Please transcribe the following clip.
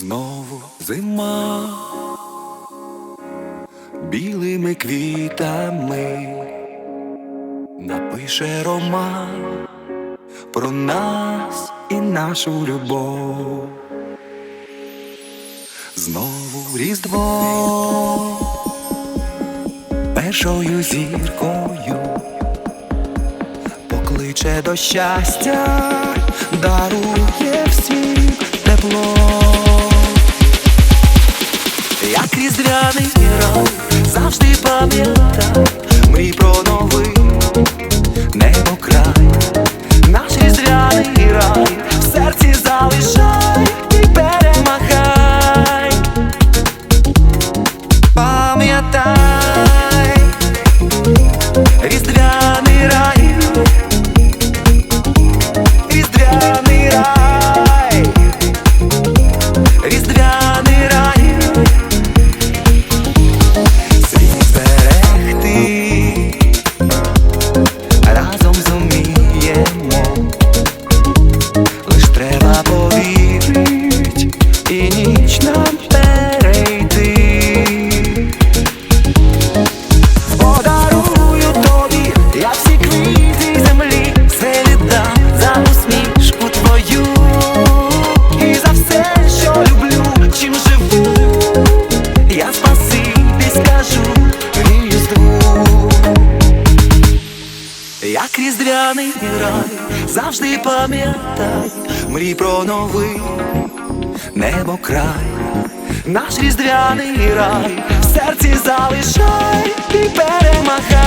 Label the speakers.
Speaker 1: Знову зима білими квітами напише роман про нас і нашу любов. Знову різдво першою зіркою покличе до щастя, дарує всім тепло. Як різдвяний sabor. Як різдвяний рай, завжди пам'ятай, мрій про новий небо край, наш різдвяний рай, в серці залишай і перемагай.